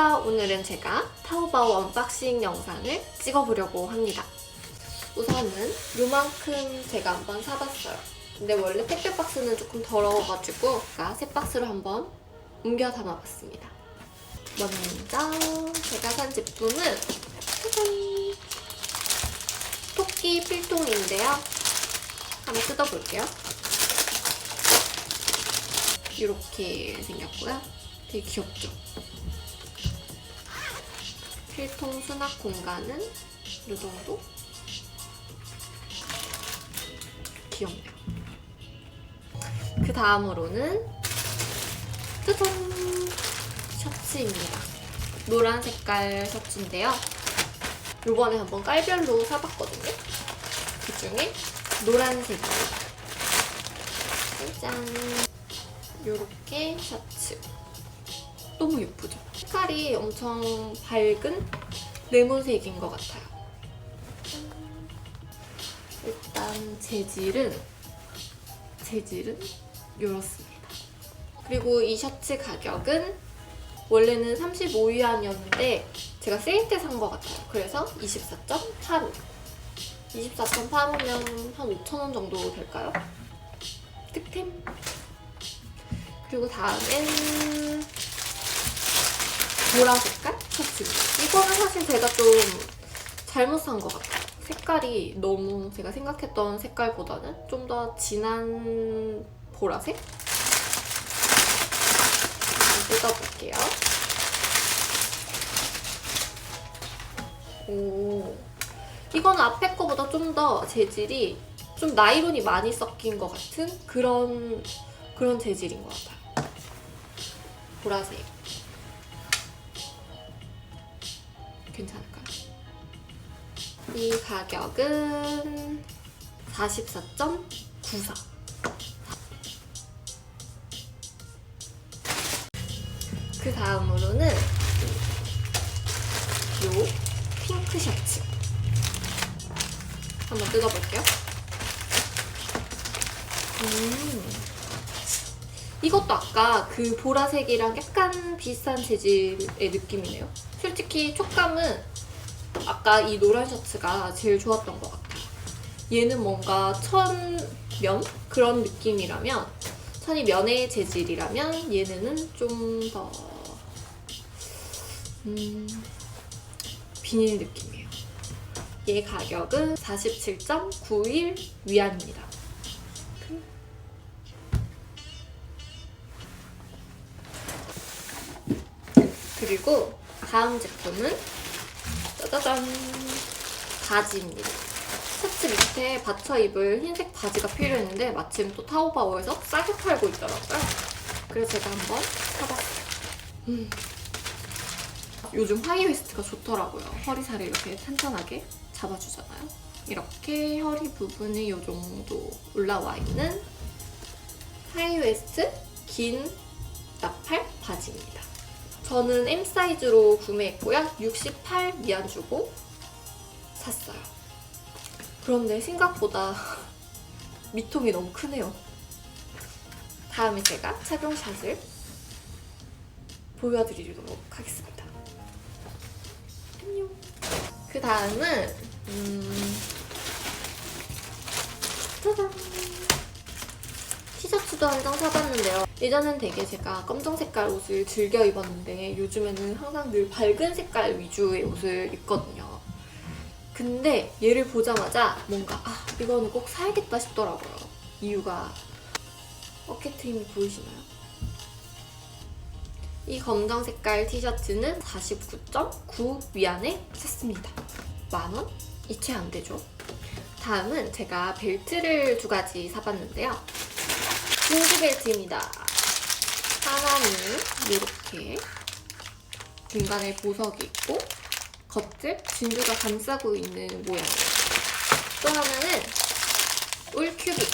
안녕하세요. 오늘은 제가 타오바오 언박싱 영상을 찍어보려고 합니다. 우선은 요만큼 제가 한번 사봤어요. 근데 원래 택배 박스는 조금 더러워가지고 제가 새 박스로 한번 옮겨 담아봤습니다. 먼저 제가 산 제품은 짜잔! 토끼 필통인데요. 한번 뜯어볼게요. 이렇게 생겼고요. 되게 귀엽죠? 필통 수납 공간은 이 정도? 귀엽네요. 그 다음으로는 짜잔! 셔츠입니다. 노란 색깔 셔츠인데요. 요번에 한번 깔별로 사봤거든요. 그 중에 노란색입니다. 짠! 요렇게 셔츠. 너무 예쁘죠? 색깔이 엄청 밝은 레몬색인 것 같아요. 일단 재질은 재질은 이렇습니다. 그리고 이 셔츠 가격은 원래는 35위안이었는데 제가 세일 때 산 것 같아요. 그래서 24.85. 24.85면 한 5,000원 정도 될까요? 득템. 그리고 다음엔 보라 색깔 셔츠입니다. 이거는 사실 제가 좀 잘못 산 것 같아요. 색깔이 너무 제가 생각했던 색깔보다는 좀 더 진한 보라색? 뜯어볼게요. 오. 이거는 앞에 거보다 좀 더 재질이 좀 나이론이 많이 섞인 것 같은 그런 그런 재질인 것 같아요. 보라색. 괜찮을까요? 이 가격은 44.94. 그 다음으로는 요 핑크 셔츠. 한번 뜯어볼게요. 음. 이것도 아까 그 보라색이랑 약간 비슷한 재질의 느낌이네요. 솔직히 촉감은 아까 이 노란 셔츠가 제일 좋았던 것 같아요. 얘는 뭔가 천면 그런 느낌이라면 천이 면의 재질이라면 얘네는 좀 더 음, 비닐 느낌이에요. 얘 가격은 47.91 위안입니다. 그리고 다음 제품은 짜자잔 바지입니다. 셔츠 밑에 받쳐 입을 흰색 바지가 필요했는데 마침 또 타오바오에서 싸게 팔고 있더라고요. 그래서 제가 한번 사봤어요. 음. 요즘 하이 웨스트가 좋더라고요. 허리살을 이렇게 탄탄하게 잡아주잖아요. 이렇게 허리 부분이 이 정도 올라와 있는 하이 웨스트 긴 나팔 바지입니다. 저는 M 사이즈로 구매했고요. 68 미안 주고 샀어요. 그런데 생각보다 밑통이 너무 크네요. 다음에 제가 착용샷을 보여드리도록 하겠습니다. 안녕. 그 다음은 음, 짜잔. 티셔츠도 한 장 사봤는데요. 예전엔 되게 제가 검정 색깔 옷을 즐겨 입었는데 요즘에는 항상 늘 밝은 색깔 위주의 옷을 입거든요. 근데 얘를 보자마자 뭔가 아 이거는 꼭 사야겠다 싶더라고요. 이유가 어깨 트임이 보이시나요? 이 검정 색깔 티셔츠는 49.9 위안에 샀습니다. 만원? 이채 안 되죠? 다음은 제가 벨트를 두 가지 사봤는데요. 진주 벨트입니다. 하나는 이렇게 중간에 보석이 있고 겉을 진주가 감싸고 있는 모양이에요. 또 하나는 울큐빅.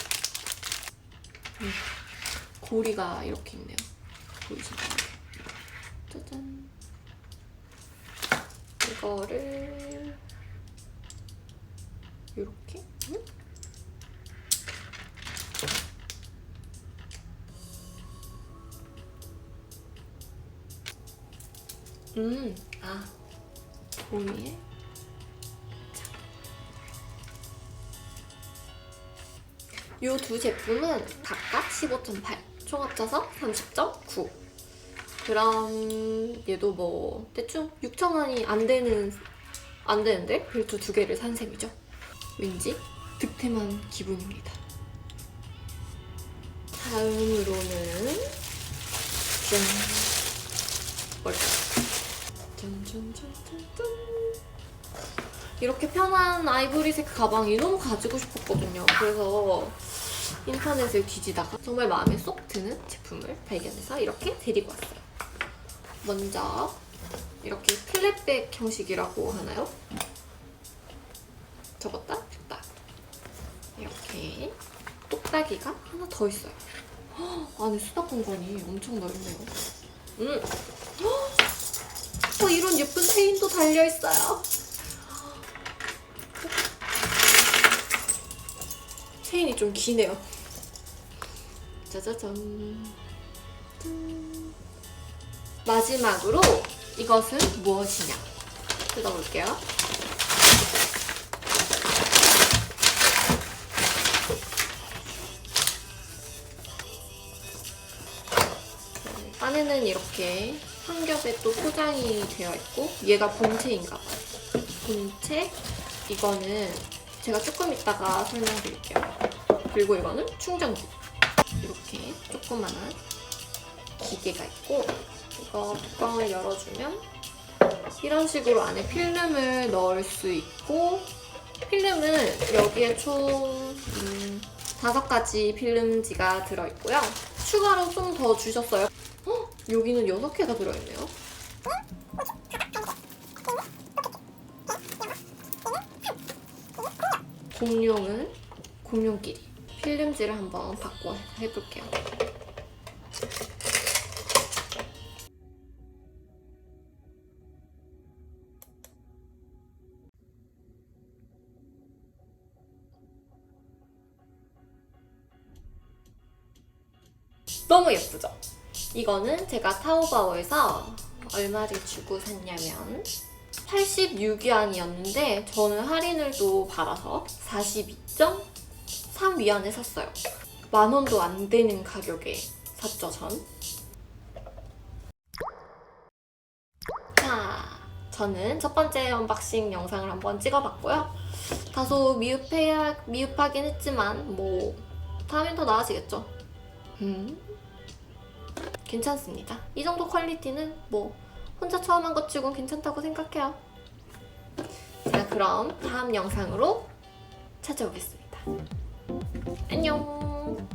음, 고리가 이렇게 있네요. 보이시나요? 짜잔. 이거를 음, 아, 보이에? 이 두 제품은 각각 15.8, 총 합쳐서 30.9. 그럼 얘도 뭐 대충 6,000원이 안 되는 안 되는데 벨트 두 개를 산 셈이죠. 왠지 득템한 기분입니다. 다음으로는 짠? 짠짠짠짠짠 이렇게 편한 아이보리색 가방이 너무 가지고 싶었거든요. 그래서 인터넷을 뒤지다가 정말 마음에 쏙 드는 제품을 발견해서 이렇게 데리고 왔어요. 먼저 이렇게 플랫백 형식이라고 하나요? 접었다 폈다 이렇게 똑딱이가 하나 더 있어요. 헉, 안에 수납 공간이 엄청 넓네요. 음, 헉, 어, 이런 예쁜 체인도 달려 있어요. 체인이 좀 기네요. 짜자잔. 짠. 마지막으로 이것은 무엇이냐? 뜯어볼게요. 안에는 이렇게 한 겹에 또 포장이 되어 있고 얘가 본체인가 봐요. 본체 이거는 제가 조금 이따가 설명드릴게요. 그리고 이거는 충전기. 이렇게 조그만한 기계가 있고 이거 뚜껑을 열어주면 이런 식으로 안에 필름을 넣을 수 있고 필름은 여기에 총 음, 다섯 가지 필름지가 들어있고요. 추가로 좀 더 주셨어요. 헉, 여기는 여섯 개가 들어있네요. 공룡은 공룡끼리 필름지를 한번 바꿔 해볼게요. 너무 예쁘죠? 이거는 제가 타오바오에서 얼마를 주고 샀냐면 86위안이었는데 저는 할인을 또 받아서 42.3위안에 샀어요. 만 원도 안 되는 가격에 샀죠, 전. 자, 저는 첫 번째 언박싱 영상을 한번 찍어봤고요. 다소 미흡해, 미흡하긴 했지만 뭐 다음엔 더 나아지겠죠. 음, 괜찮습니다. 이 정도 퀄리티는 뭐 혼자 처음 한 것 치곤 괜찮다고 생각해요. 자, 그럼 다음 영상으로 찾아오겠습니다. 안녕!